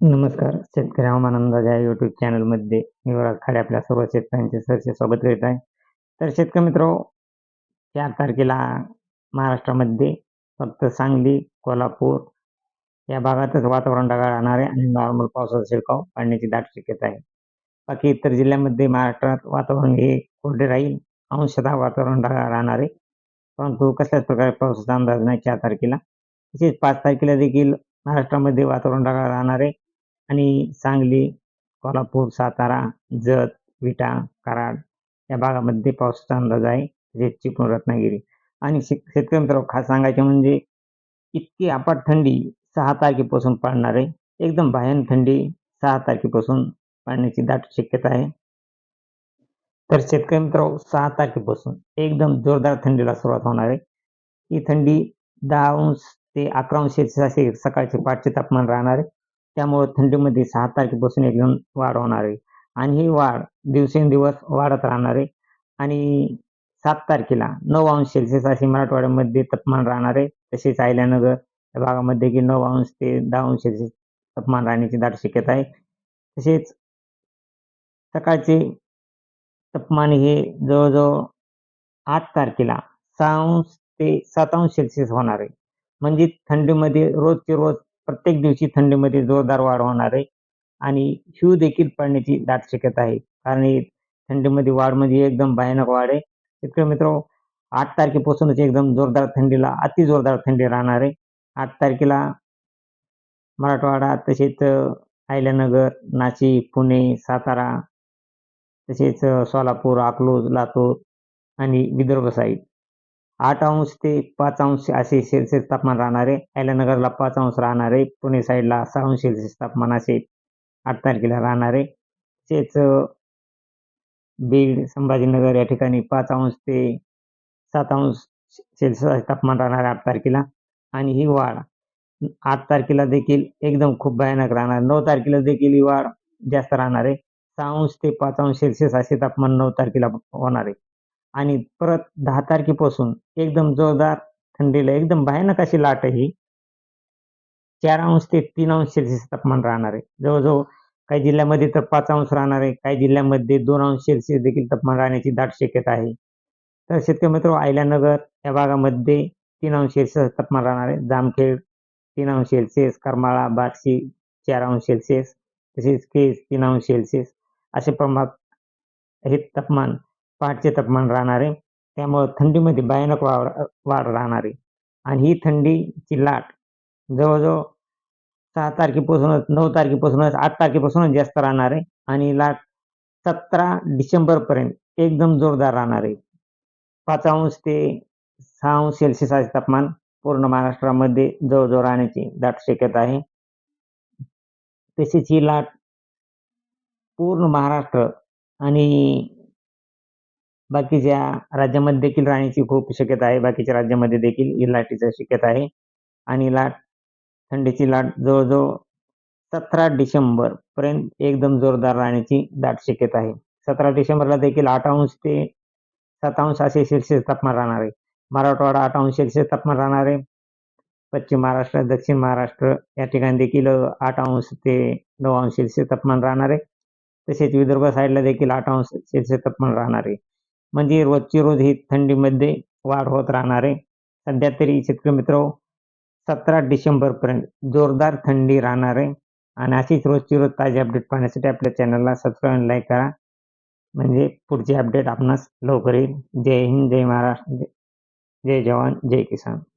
नमस्कार. शेतकरी हवामान अंदाज या युट्यूब चॅनलमध्ये मी वराज खाडे आपल्या सर्व शेतकऱ्यांचे सहर्ष स्वागत करीत आहे. तर शेतकरी मित्र चार तारखेला महाराष्ट्रामध्ये फक्त सांगली कोल्हापूर या भागातच वातावरण ढगाळ राहणार आहे आणि नॉर्मल पावसाचा शिरकाव पडण्याची दाट शक्यता आहे. बाकी इतर जिल्ह्यामध्ये महाराष्ट्रात वातावरण हे कोरडे राहील अंशतः वातावरण ढगाळ राहणार आहे. परंतु कसल्याच प्रकारे पावसाचा अंदाज नाही चार तारखेला. तसेच पाच तारखेला देखील महाराष्ट्रामध्ये वातावरण ढगाळ राहणार आहे. आणि सांगली कोल्हापूर सातारा जत विटा कराड या भागामध्ये पावसाचा अंदाज आहे. तसेच चिपळूण रत्नागिरी आणि शेत शेतकरी मित्र खास सांगायचे म्हणजे इतकी अपाट थंडी सहा तारखेपासून पडणार आहे. एकदम भयान थंडी सहा तारखेपासून पाडण्याची दाट शक्यता आहे. तर शेतकरी मित्र सहा तारखेपासून एकदम जोरदार थंडीला सुरुवात होणार आहे. ही थंडी दहा अंश ते अकरा अंश असे सकाळचे पाचचे तापमान राहणार आहे. त्यामुळे थंडीमध्ये सहा तारखेपासून एकदम वाढ होणार आहे. आणि ही वाढ दिवसेंदिवस वाढत राहणार आहे. आणि सात तारखेला नऊ अंश सेल्सिअस असे मराठवाड्यामध्ये तापमान राहणार आहे. तसेच आयल्यानगर या भागामध्ये की नऊ अंश ते दहा अंश सेल्सिअस तापमान राहण्याची दाट शक्यता आहे. तसेच सकाळचे तापमान हे जवळजवळ आठ तारखेला सहा अंश ते सात अंश सेल्सिअस होणार आहे. म्हणजे थंडीमध्ये रोजचे रोज प्रत्येक दिवशी थंडीमध्ये जोरदार वाढ होणार आहे आणि शिव देखील पडण्याची दाट शक्यता आहे. कारण थंडीमध्ये वाढ म्हणजे एकदम भयानक वाढ आहे. शेतकरी मित्र आठ तारखेपासूनच एकदम जोरदार थंडीला अति जोरदार थंडी राहणार आहे. आठ तारखेला मराठवाडा तसेच अहिल्यानगर नाशिक पुणे सातारा तसेच सोलापूर अकलूज लातूर आणि विदर्भ साईड. आठ अंश ते पाच अंश असे सेल्सिअस तापमान राहणार. आहे अहिल्यानगरला पाच अंश राहणार. आहे पुणे साईडला सहा अंश सेल्सिअस तापमान असे आठ तारखेला राहणार. आहे तसेच बीड संभाजीनगर या ठिकाणी पाच अंश ते सात अंश सेल्सिअस तापमान राहणार आहे आठ तारखेला. आणि ही वाढ आठ तारखेला देखील एकदम खूप भयानक राहणार. नऊ तारखेला देखील ही वाढ जास्त राहणार. आहे सहा अंश ते पाच अंश सेल्सिअस असे तापमान नऊ तारखेला होणार. आहे आणि परत दहा तारखेपासून एकदम जोरदार थंडीला एकदम भयानक अशी लाट आहे ही. चार अंश ते तीन अंश सेल्सिअस तापमान राहणार आहे. जवळजवळ काही जिल्ह्यामध्ये तर पाच अंश राहणार आहे. काही जिल्ह्यामध्ये दोन अंश सेल्सिअस देखील तापमान राहण्याची दाट शक्यता आहे. तर शेतकरी मित्र आयल्यानगर या भागामध्ये तीन अंश सेल्सिअस तापमान राहणार आहे. जामखेड तीन अंश सेल्सिअस करमाळा बार्शी चार अंश सेल्सिअस तसेच केस तीन अंश सेल्सिअस असे प्रमाणात हे तापमान पहाटचे तापमान राहणार आहे त्यामुळं थंडीमध्ये भयानक वाढ वाढ राहणार. आहे आणि ही थंडीची लाट जवळजवळ सहा तारखेपासूनच नऊ तारखेपासूनच आठ तारखेपासूनच जास्त राहणार आहे आणि लाट सतरा डिसेंबरपर्यंत एकदम जोरदार राहणार. आहे पाच अंश ते सहा अंश सेल्सिअस असे तापमान पूर्ण महाराष्ट्रामध्ये जवळजवळ राहण्याची दाट शक्यता आहे. तशीच ही लाट पूर्ण महाराष्ट्र आणि बाकीच्या राज्यामध्ये देखील राहण्याची खूप शक्यता आहे. बाकीच्या राज्यामध्ये देखील ही लाटेची शक्यता आहे. आणि लाट थंडीची लाट जवळजवळ सतरा डिसेंबर पर्यंत एकदम जोरदार राहण्याची दाट शक्यता आहे. सतरा डिसेंबरला देखील आठ अंश ते सात अंश असे सेल्सिअस तापमान राहणार आहे. मराठवाडा आठ अंश सेल्सिअस तापमान राहणार आहे. पश्चिम महाराष्ट्र दक्षिण महाराष्ट्र या ठिकाणी देखील आठ अंश ते नऊ अंश सेल्सिअस तापमान राहणार आहे. तसेच विदर्भ साईडला देखील आठ अंश सेल्सिअस तापमान राहणार आहे. म्हणजे रोजची रोज ही थंडीमध्ये वाढ होत राहणार आहे. सध्या तरी शेतकरी मित्र सतरा डिसेंबरपर्यंत जोरदार थंडी राहणार आहे. आणि अशीच रोजची रोज ताजी अपडेट पाहण्यासाठी आपल्या चॅनलला सबस्क्राईब आणि लाईक करा. म्हणजे पुढची अपडेट आपणास लवकर येईल. जय हिंद जय महाराष्ट्र जय जवान जय किसान.